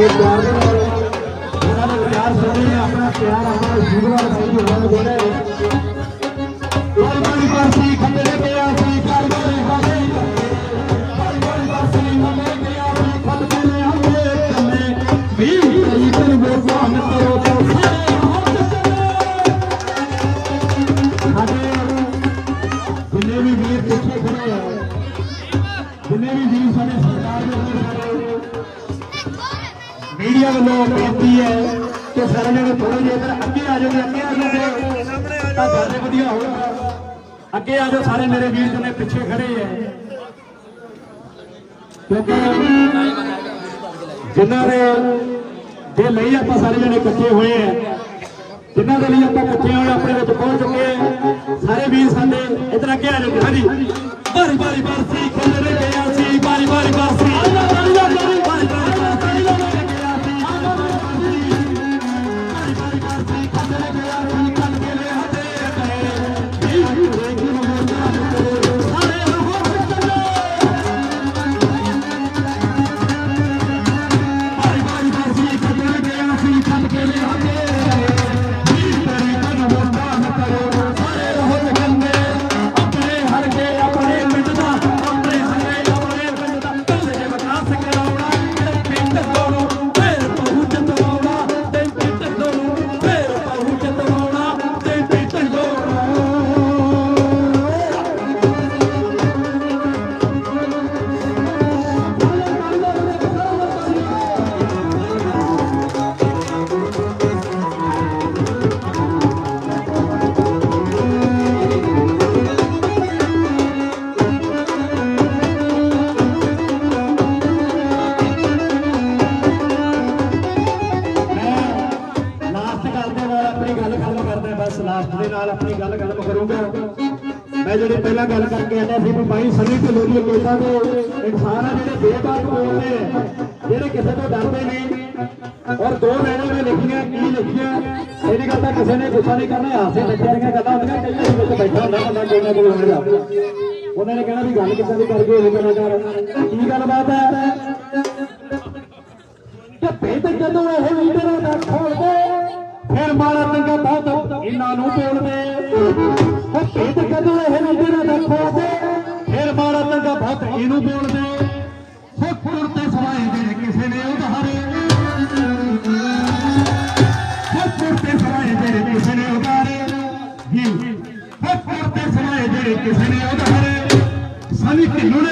ਬੜੇ ਪਿਆਰ ਦੇ ਨਾਲ ਉਹਨਾਂ ਦੇ ਵਿਚਾਰ ਸੁਣੇ ਆਪਣਾ ਪਿਆਰ ਆਪਣਾ ਜੀਵਨ ਸਹੀ ਹੋਣਾ ਚਾਹੁੰਦੇ ਕੋਈ ਕੋਈ ਖੰਡੇ ਗਿਆ ਸੀ ਕਰ ਗਏ ਹਾਲੇ ਕੋਈ ਕੋਈ ਖੰਡੇ ਗਿਆ ਸੀ ਖੰਡੇ ਨੇ ਹਮੇ ਕੰਨੇ ਵੀ ਕਈ ਕਰ ਬੋਝਾਂ ਕਰੋ ਜਿੰਨੇ ਵੀ ਵੀਰ ਪਿੱਛੇ ਖੜੇ ਆ ਜਿੰਨੇ ਵੀ ਵੀਰ ਸਾਡੇ ਸਰਕਾਰ ਦੇ ਸਾਡੇ ਮੀਡੀਆ ਵੱਲੋਂ ਬੇਨਤੀ ਹੈ ਕਿ ਸਾਰੇ ਜਣੇ ਥੋੜੇ ਜਿਹਾ ਇੱਧਰ ਅੱਗੇ ਆ ਜਾਓ ਅੱਗੇ ਆ ਜਾਓ ਤਾਂ ਵਧੀਆ ਹੋਊਗਾ ਅੱਗੇ ਆ ਜਾਓ, ਸਾਰੇ ਮੇਰੇ ਵੀਰ ਜਿੰਨੇ ਪਿੱਛੇ ਖੜੇ ਹੈ। ਕਿਉਂਕਿ ਜਿਨ੍ਹਾਂ ਦੇ ਦੇ ਲਈ ਆਪਾਂ ਸਾਰੇ ਜਣੇ ਇਕੱਠੇ ਹੋਏ ਆ ਜਿਨ੍ਹਾਂ ਦੇ ਲਈ ਆਪਾਂ ਇਕੱਠੇ ਹੋਏ, ਆਪਣੇ ਵਿੱਚ ਪਹੁੰਚ ਚੁੱਕੇ ਆ ਸਾਰੇ ਵੀਰ ਸਾਡੇ ਇੱਧਰ ਅੱਗੇ ਆ ਜਾਓ। ਹਾਂਜੀ। ਭਾਰੀ ਬਾਰੀ ਬਰਸੀ ਖੇਲਣੇ ਗਿਆ ਲਾਸਟ ਦੇ ਨਾਲ ਆਪਣੀ ਗੱਲ ਖਤਮ ਕਰੂੰਗਾ। ਮੈਂ ਜਿਹੜੇ ਪਹਿਲਾਂ ਗੱਲ ਕਰਕੇ ਆਇਆ ਸੀ ਵੀ ਭਾਈ ਸਨੀ ਤੇ ਲੋਰੀਏ ਕੋਟਾ ਇਨਸਾਨ ਆ ਜਿਹੜੇ ਬੇਬਾਕ ਬੋਲਦੇ ਆ, ਜਿਹੜੇ ਕਿਸੇ ਤੋਂ ਡਰਦੇ ਨਹੀਂ। ਔਰ ਦੋ ਲਾਈਨਾਂ ਨੇ ਲਿਖੀਆਂ, ਕੀ ਲਿਖੀਆਂ, ਇਹਦੀ ਗੱਲ ਤਾਂ ਕਿਸੇ ਨੇ ਗੁੱਸਾ ਨਹੀਂ ਕਰਨਾ। ਹਾਸੇ ਬੱਚਿਆਂ ਦੀਆਂ ਗੱਲਾਂ ਹੁੰਦੀਆਂ ਕਈ ਵਾਰੀ ਵਿੱਚ ਬੈਠਾ ਹੁੰਦਾ ਬੰਦਾ ਕੋਈ ਨਾ ਕੋਈ ਉਹਨਾਂ ਨੇ ਕਹਿਣਾ ਵੀ ਗੱਲ ਕਿਸੇ ਦੀ ਕਰ ਗਏ ਇਹ ਕਰ। ਕੀ ਗੱਲਬਾਤ ਹੈ? ਕਿ ਭੇਦ ਜਦੋਂ ਇਹ ਲੀਡਰਾਂ ਦਾ ਖੋਲਦੇ ਫਿਰ ਮਾੜਾ ਚੰਗਾ ਬਹੁਤ ਇਹਨਾਂ ਨੂੰ ਬੋਲਦੇ। ਉਹ ਭੇਦ ਜਦੋਂ ਇਹ ਲੀਡਰਾਂ ਦਾ ਫਿਰ ਮਾੜਾ ਚੰਗਾ ਬਹੁਤ ਇਹਨੂੰ ਬੋਲਦੇ। ਹੋ ਕੁਰਤੇ ਸਵਾਏ ਜਿਹੜੇ ਕਿਸੇ ਨੇ ਉਧਾਰੇ। ਹੋ ਕੁਰਤੇ ਸਵਾਏ ਜਿਹੜੇ ਕਿਸੇ ਨੇ ਉਧਾਰੇ। ਜੀ ਹੋ ਕੁਰਤੇ ਸਵਾਏ ਜਿਹੜੇ ਕਿਸੇ ਨੇ ਉਧਾਰੇ। ਸਨੀ ਢਿੱਲੋਂ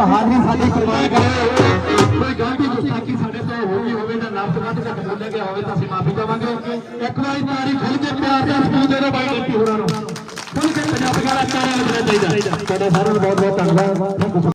ਕਹਾਣੀ ਸਾਡੀ ਕੁਰਬਾਨ ਕਰੇ ਕੋਈ ਗਲਤੀ ਗੁਸਤਾਖੀ ਸਾਡੇ ਤੋਂ ਹੋਈ ਹੋਵੇ ਜਾਂ ਨਫ਼ਸ ਵੱਧ ਘੱਟ ਬੋਲਿਆ ਗਿਆ ਹੋਵੇ ਤਾਂ ਅਸੀਂ ਮਾਫੀ ਚਾਹਾਂਗੇ ਇੱਕ ਵਾਰੀ ਤਾਰੀ ਖੁੱਲ ਕੇ ਪਿਆਰ ਦਾ ਸਬੂਤ ਦੇ ਦਿਓ ਬਾਈ ਡਿਪਟੀ ਹੋਰਾਂ ਨੂੰ। ਖੁੱਲ ਕੇ ਪੰਜਾਬ ਗਾਣਾ ਚਾਰੇ ਲੱਗਣਾ ਚਾਹੀਦਾ। ਤੁਹਾਡਾ ਸਾਰਿਆਂ ਦਾ ਬਹੁਤ ਬਹੁਤ ਧੰਨਵਾਦ।